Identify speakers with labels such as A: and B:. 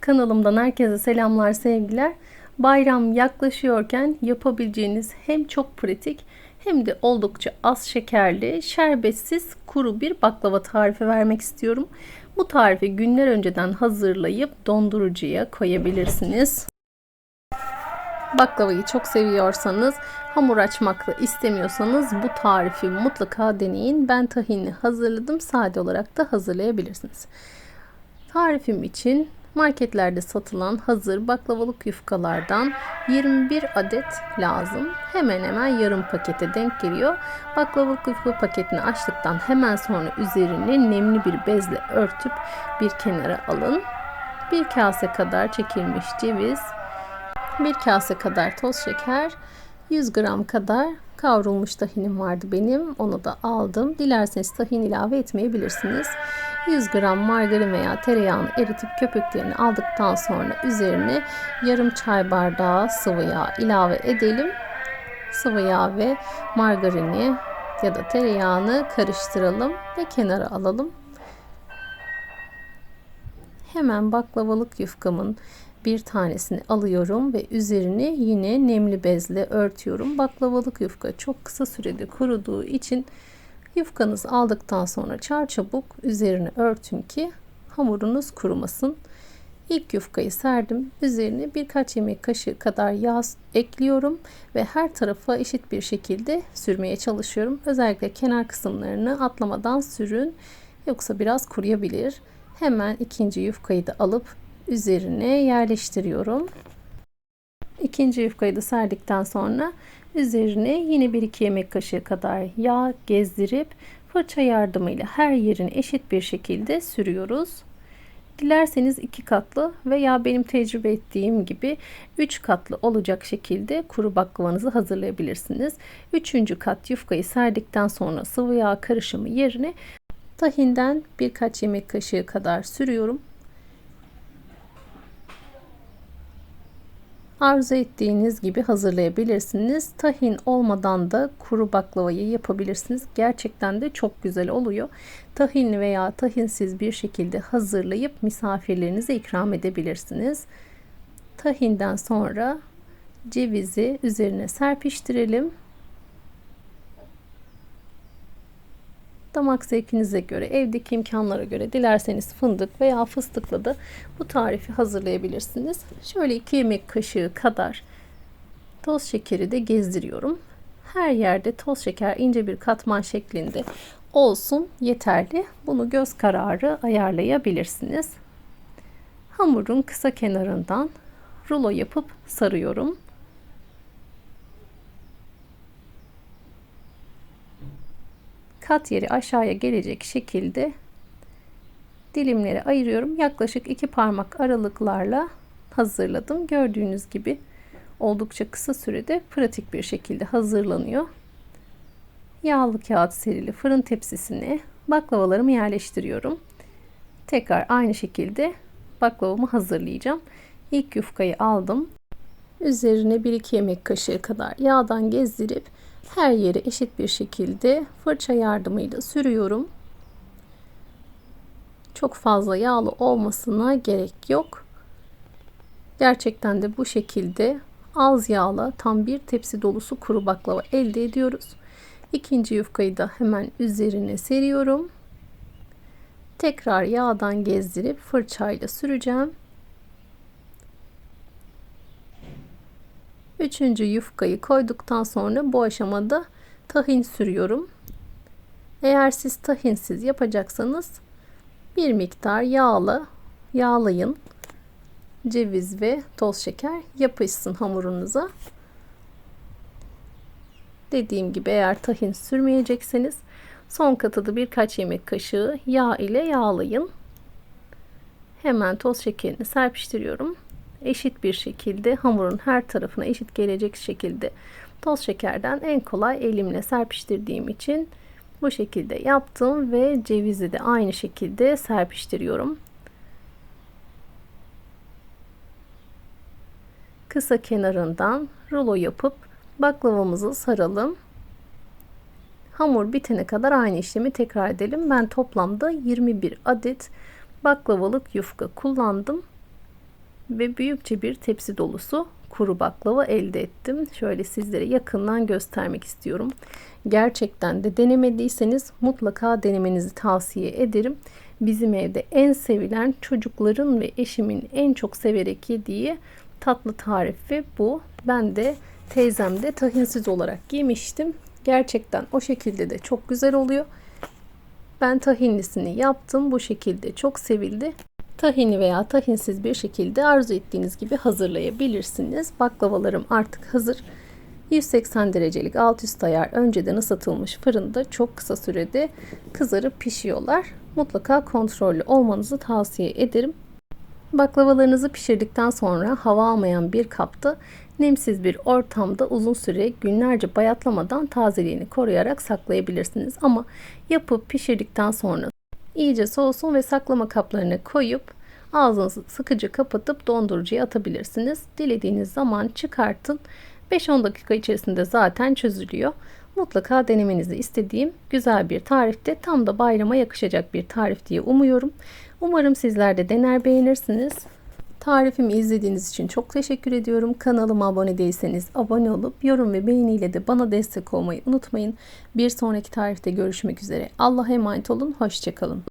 A: Kanalımdan herkese selamlar, sevgiler. Bayram yaklaşıyorken yapabileceğiniz hem çok pratik hem de oldukça az şekerli, şerbetsiz kuru bir baklava tarifi vermek istiyorum. Bu tarifi günler önceden hazırlayıp dondurucuya koyabilirsiniz. Baklavayı çok seviyorsanız, hamur açmakla istemiyorsanız bu tarifi mutlaka deneyin. Ben tahinli hazırladım. Sade olarak da hazırlayabilirsiniz. Tarifim için marketlerde satılan hazır baklavalık yufkalardan 21 adet lazım. Hemen hemen yarım pakete denk geliyor. Baklavalık yufka paketini açtıktan hemen sonra üzerini nemli bir bezle örtüp bir kenara alın. Bir kase kadar çekilmiş ceviz, bir kase kadar toz şeker, 100 gram kadar kavrulmuş tahinim vardı benim. Onu da aldım. Dilerseniz tahin ilave etmeyebilirsiniz. 100 gram margarin veya tereyağını eritip köpüklerini aldıktan sonra üzerine yarım çay bardağı sıvı yağ ilave edelim. Sıvı yağ ve margarini ya da tereyağını karıştıralım ve kenara alalım. Hemen baklavalık yufkamın bir tanesini alıyorum ve üzerini yine nemli bezle örtüyorum. Baklavalık yufka çok kısa sürede kuruduğu için yufkanızı aldıktan sonra çarçabuk üzerine örtün ki hamurunuz kurumasın. İlk yufkayı serdim. Üzerine birkaç yemek kaşığı kadar yağ ekliyorum ve her tarafa eşit bir şekilde sürmeye çalışıyorum. Özellikle kenar kısımlarını atlamadan sürün yoksa biraz kuruyabilir. Hemen ikinci yufkayı da alıp üzerine yerleştiriyorum. İkinci yufkayı da serdikten sonra üzerine yine 1-2 yemek kaşığı kadar yağ gezdirip fırça yardımıyla her yerini eşit bir şekilde sürüyoruz. Dilerseniz iki katlı veya benim tecrübe ettiğim gibi 3 katlı olacak şekilde kuru baklavanızı hazırlayabilirsiniz. Üçüncü kat yufkayı serdikten sonra sıvı yağ karışımı yerine tahinden birkaç yemek kaşığı kadar sürüyorum. Arzu ettiğiniz gibi hazırlayabilirsiniz. Tahin olmadan da kuru baklavayı yapabilirsiniz. Gerçekten de çok güzel oluyor. Tahinli veya tahinsiz bir şekilde hazırlayıp misafirlerinize ikram edebilirsiniz. Tahinden sonra cevizi üzerine serpiştirelim. Damak zevkinize göre, evdeki imkanlara göre dilerseniz fındık veya fıstıkla da bu tarifi hazırlayabilirsiniz. Şöyle 2 yemek kaşığı kadar toz şekeri de gezdiriyorum. Her yerde toz şeker ince bir katman şeklinde olsun yeterli. Bunu göz kararı ayarlayabilirsiniz. Hamurun kısa kenarından rulo yapıp sarıyorum. Kat yeri aşağıya gelecek şekilde dilimleri ayırıyorum. Yaklaşık iki parmak aralıklarla hazırladım. Gördüğünüz gibi oldukça kısa sürede pratik bir şekilde hazırlanıyor. Yağlı kağıt serili fırın tepsisine baklavalarımı yerleştiriyorum. Tekrar aynı şekilde baklavamı hazırlayacağım. İlk yufkayı aldım. Üzerine 1-2 yemek kaşığı kadar yağdan gezdirip her yeri eşit bir şekilde fırça yardımıyla sürüyorum. Çok fazla yağlı olmasına gerek yok. Gerçekten de bu şekilde az yağla tam bir tepsi dolusu kuru baklava elde ediyoruz. İkinci yufkayı da hemen üzerine seriyorum. Tekrar yağdan gezdirip fırçayla süreceğim. Üçüncü yufkayı koyduktan sonra bu aşamada tahin sürüyorum. Eğer siz tahinsiz yapacaksanız bir miktar yağla yağlayın. Ceviz ve toz şeker yapışsın hamurunuza. Dediğim gibi eğer tahin sürmeyecekseniz son katı birkaç yemek kaşığı yağ ile yağlayın. Hemen toz şekerini serpiştiriyorum eşit bir şekilde hamurun her tarafına eşit gelecek şekilde toz şekerden en kolay elimle serpiştirdiğim için bu şekilde yaptım ve cevizi de aynı şekilde serpiştiriyorum. Kısa kenarından rulo yapıp baklavamızı saralım. Hamur bitene kadar aynı işlemi tekrar edelim. Ben toplamda 21 adet baklavalık yufka kullandım. Ve büyükçe bir tepsi dolusu kuru baklava elde ettim. Şöyle sizlere yakından göstermek istiyorum. Gerçekten de denemediyseniz mutlaka denemenizi tavsiye ederim. Bizim evde en sevilen çocukların ve eşimin en çok severek yediği tatlı tarifi bu. Ben de teyzemde tahinsiz olarak yemiştim. Gerçekten o şekilde de çok güzel oluyor. Ben tahinlisini yaptım. Bu şekilde çok sevildi. Tahini veya tahinsiz bir şekilde arzu ettiğiniz gibi hazırlayabilirsiniz. Baklavalarım artık hazır. 180 derecelik alt üst ayar önceden ısıtılmış fırında çok kısa sürede kızarıp pişiyorlar. Mutlaka kontrollü olmanızı tavsiye ederim. Baklavalarınızı pişirdikten sonra hava almayan bir kapta nemsiz bir ortamda uzun süre günlerce bayatlamadan tazeliğini koruyarak saklayabilirsiniz. Ama yapıp pişirdikten sonra iyice soğusun ve saklama kaplarına koyup ağzınızı sıkıcı kapatıp dondurucuya atabilirsiniz. Dilediğiniz zaman çıkartın. 5-10 dakika içerisinde zaten çözülüyor. Mutlaka denemenizi istediğim güzel bir tarifte tam da bayrama yakışacak bir tarif diye umuyorum. Umarım sizler de dener beğenirsiniz. Tarifimi izlediğiniz için çok teşekkür ediyorum. Kanalıma abone değilseniz abone olup yorum ve beğeniyle de bana destek olmayı unutmayın. Bir sonraki tarifte görüşmek üzere. Allah'a emanet olun. Hoşçakalın.